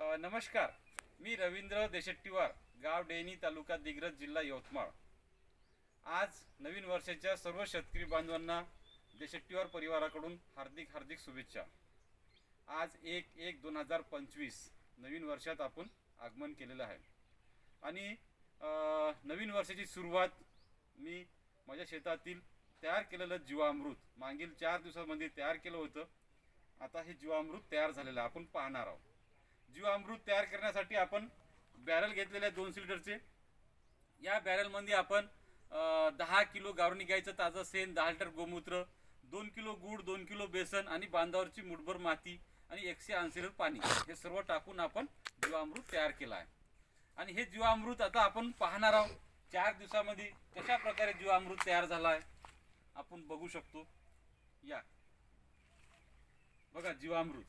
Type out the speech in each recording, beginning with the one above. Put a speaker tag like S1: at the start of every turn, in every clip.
S1: नमस्कार. मी रवींद्र देशट्टीवार गाव डेनी तालुका दिग्रज जिल्हा यवतमाळ. आज नवीन वर्षाच्या सर्व शेतकरी बांधवांना देशट्टीवार परिवाराकडून हार्दिक हार्दिक शुभेच्छा. आज एक एक दोन हजार पंचवीस नवीन वर्षात आपण आगमन केलेलं आहे. आणि नवीन वर्षाची सुरुवात मी माझ्या शेतातील तयार केलेलं जीवामृत मागील चार दिवसामध्ये तयार केलं होतं. आता हे जीवामृत तयार झालेलं आपण पाहणार आहोत. जीवामृत तयार करण्यासाठी आपण बॅरल घेतलेले आहे दोनशे लिटरचे या बॅरलमध्ये आपण दहा किलो गावरणी गायचं ताजं सेन दहा लिटर गोमूत्र दोन किलो गूळ दोन किलो बेसन आणि बांधावरची मुठभर माती आणि एकशे ऐंशी लिटर पाणी हे सर्व टाकून आपण जीवामृत तयार केलं आहे. आणि हे जीवामृत आता आपण पाहणार आहोत. चार दिवसामध्ये कशा प्रकारे जीवामृत तयार झाला आहे आपण बघू शकतो. या. बघा जीवामृत.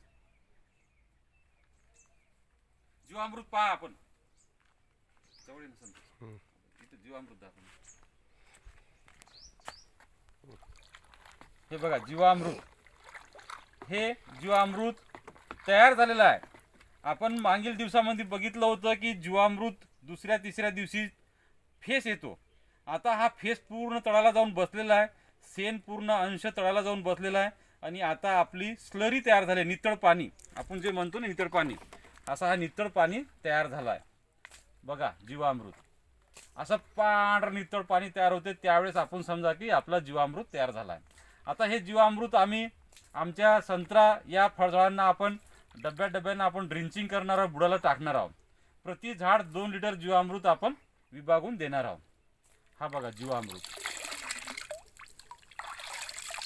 S1: जीवामृत पहा आपण. जवळ ना. इथं जीवामृत दाखव हे बघा जीवामृत. हे जीवामृत तयार झालेलं आहे. आपण मागील दिवसामध्ये बघितलं होतं की जीवामृत दुसऱ्या तिसऱ्या दिवशी फेस येतो. आता हा फेस पूर्ण तळाला जाऊन बसलेला आहे. सेन पूर्ण अंश तळाला जाऊन बसलेला आहे. आणि आता आपली स्लरी तयार झाली नितळ पाणी. आपण जे म्हणतो ना नितळ पाणी. असा हा नितळ पाणी तयार झाला आहे बघा जीवामृत. असं पांढरं नितळ पाणी तयार होते त्यावेळेस आपण समजा की आपला जीवामृत तयार झाला आहे आता हे जीवामृत आम्ही आमच्या संत्रा या फळझाडांना आपण डब्या डब्यांना आपण ड्रिंचिंग करणार आहोत बुडाला टाकणार आहोत. प्रति झाड दोन लिटर जीवामृत आपण विभागून देणार आहोत. हा बघा जीवामृत.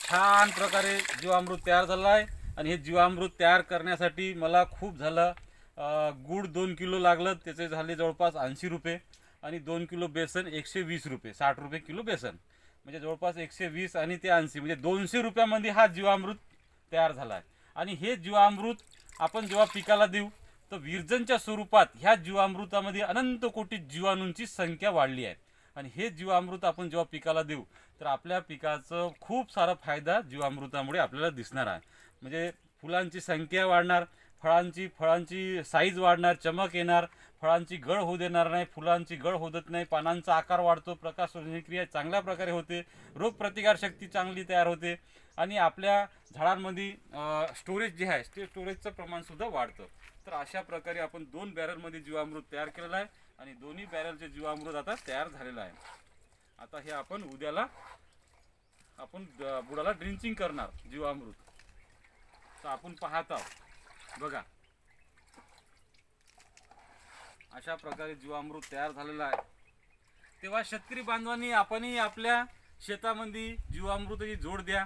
S1: छान प्रकारे जीवामृत तयार झालं आहे आणि हे जीवामृत तयार करण्यासाठी मला खूप झालं गूळ दोन किलो लागलं त्याचे झाले जवळपास ऐंशी रुपये. आणि दोन किलो बेसन एकशे वीस रुपये साठ रुपये किलो बेसन. म्हणजे जवळपास एकशे वीस आणि ते ऐंशी म्हणजे दोनशे रुपयामध्ये हा जीवामृत तयार झाला आहे आणि हे जीवामृत आपण जेव्हा पिकाला देऊ तर विरजनच्या स्वरूपात ह्या जीवामृतामध्ये अनंत कोटी जीवाणूंची संख्या वाढली आहे. आणि हे जीवामृत आपण जेव्हा पिकाला देऊ तर आपल्या पिकाचं खूप सारा फायदा जीवामृतामुळे आपल्याला दिसणार आहे. म्हणजे फुलांची संख्या वाढणार फळांची फळांची साईज वाढणार चमक येणार फळांची गळ होऊ देणार नाही फुलांची गळ होत नाही पानांचा आकार वाढतो प्रकाश क्रिया चांगल्या प्रकारे होते रोगप्रतिकारशक्ती चांगली तयार होते आणि आपल्या झाडांमध्ये स्टोरेज जे आहे ते स्टोरेजचं प्रमाणसुद्धा वाढतं. तर अशा प्रकारे आपण दोन बॅरलमध्ये जीवामृत तयार केलेलं आहे आणि दोन्ही बॅरलचे जीवामृत आता तयार झालेलं आहे. आता हे आपण उद्याला आपण बुडाला ड्रिंचिंग करणार जीवामृत. तर आपण पाहत आहोत. बघा. अशा प्रकारे जीवामृत तयार झालेलं आहे. तेव्हा शेतकरी बांधवांनी आपणही आपल्या शेतामध्ये जीवामृताची जोड द्या.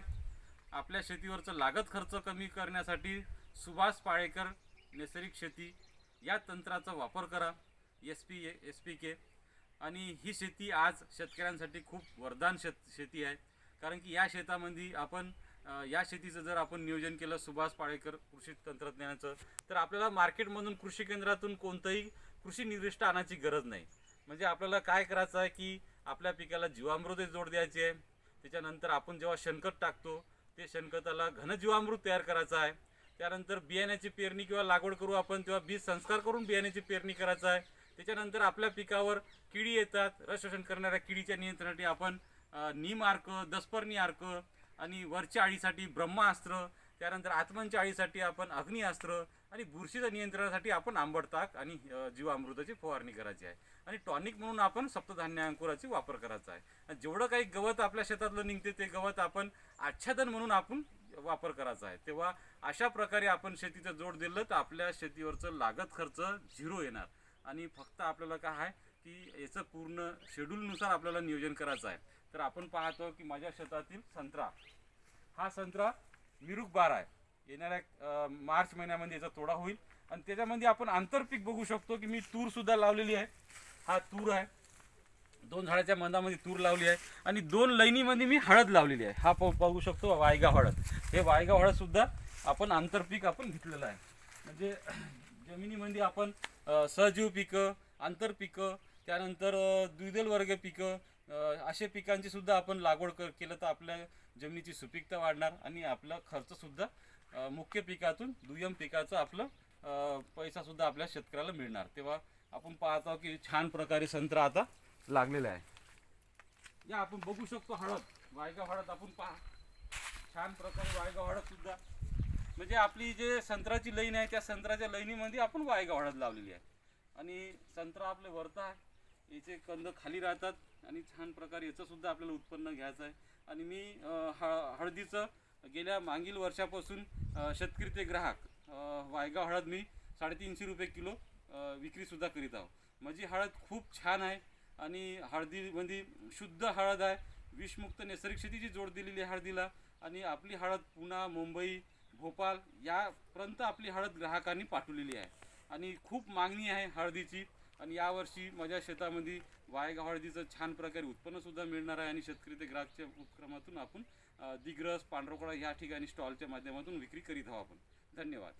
S1: आपल्या शेतीवरचं लागत खर्च कमी करण्यासाठी सुभाष पाळेकर नैसर्गिक शेती या तंत्राचा वापर करा S P S P K. आणि ही शेती आज शेतकऱ्यांसाठी खूप वरदान शेत शेती आहे. कारण की या शेतामध्ये आपण या शेतीचं जर आपण नियोजन केलं सुभाष पाळेकर कृषी तंत्रज्ञानाचं तर आपल्याला मार्केटमधून कृषी केंद्रातून कोणतंही कृषी निर्दिष्ट आणायची गरज नाही. म्हणजे आपल्याला काय करायचं आहे की आपल्या पिकाला जीवामृत जोड द्यायची आहे. त्याच्यानंतर आपण जेव्हा शेणखत टाकतो ते शेणखताला घनजीवामृत तयार करायचं आहे. त्यानंतर बियाण्याची पेरणी किंवा लागवड करू आपण तेव्हा बीज संस्कार करून बियाण्याची पेरणी करायचं आहे. त्याच्यानंतर आपल्या पिकावर किडी येतात. रस शोषण करणाऱ्या किडीच्या नियंत्रणासाठी आपण नीम अर्क दसपर्णी अर्क आणि वरच्या आळीसाठी ब्रह्मास्त्र त्यानंतर आत्मांच्या आळीसाठी आपण अग्निअस्त्र आणि बुरशीच्या नियंत्रणासाठी आपण आंबडताक आणि जीवामृताची फवारणी करायची आहे. आणि टॉनिक म्हणून आपण सप्तधान्य अंकुराची वापर करायचा आहे. आणि जेवढं काही गवत आपल्या शेतातलं निघते ते गवत आपण आच्छादन म्हणून आपण वापर करायचा आहे. तेव्हा अशा प्रकारे आपण शेतीचं जोड दिलं तर आपल्या शेतीवरचं लागत खर्च झिरो येणार. आणि फक्त आपल्याला काय आहे की याचं पूर्ण शेड्यूलनुसार आपल्याला नियोजन करायचं आहे. तर आपण पाहतो की माझ्या शेतातील संत्रा. हा संत्रा मिरुक बार आहे. येणाऱ्या मार्च महिन्यामध्ये याचा तोडा होईल. आणि त्याच्यामध्ये आपण आंतरपीक बघू शकतो की मी तूरसुद्धा लावलेली आहे. हा तूर आहे. दोन झाडाच्या मंदामध्ये तूर लावली आहे. आणि दोन लैनीमध्ये मी हळद लावलेली आहे. हा प- बघू शकतो वायगाव हळद. हे वायगाव हळदसुद्धा आपण आंतरपीक आपण घेतलेलं आहे. म्हणजे जमिनीमध्ये आपण सहजीव पिकं आंतरपिकं त्यानंतर अ, द्विदल वर्ग पिकं असे पिकांची सुद्धा आपण लागवड कर केलं तर आपल्या जमिनीची सुपीकता वाढणार आणि आपला खर्च सुद्धा मुख्य पिकातून दुय्यम पिकाचं आपलं पैसासुद्धा आपल्या शेतकऱ्याला मिळणार. तेव्हा आपण पाहतो की छान प्रकारे संत्रा आता लागलेला आहे. या आपण बघू शकतो हळद. वायगाव हळद आपण पहा. छान प्रकारे वायगाव हळद सुद्धा. म्हणजे आपली जे संत्र्याची लईन आहे त्या संत्र्याच्या लईनीमध्ये आपण वायगाव हळद लावलेली आहे. आणि संत्रा आपले वरता आहे. याचे कंद खाली राहतात. आणि छान प्रकारे याचं सुद्धा आपल्याला उत्पन्न घ्यायचं आहे. आणि मी हळ हळदीचं गेल्या मागील वर्षापासून शेतकरी ते ग्राहक वायगाव हळद मी साडेतीनशे रुपये किलो विक्रीसुद्धा करीत आहो. माझी हळद खूप छान आहे आणि हळदीमध्ये शुद्ध हळद आहे. विषमुक्त नैसर्गिक शेतीची जोड दिलेली आहे हळदीला. आणि आपली हळद पुणा मुंबई भोपाल यापर्यंत आपली हळद ग्राहकांनी पाठवलेली आहे. आणि खूप मागणी आहे हळदीची. आणि यावर्षी माझ्या शेतामध्ये वायगाव हळदीचं छान प्रकारे उत्पन्नसुद्धा मिळणार आहे आणि शेतकरी ते ग्राहकच्या उपक्रमातून आपण दिग्रस पांढरकोळा या ठिकाणी स्टॉलच्या माध्यमातून विक्री करीत आहोत आपण. धन्यवाद.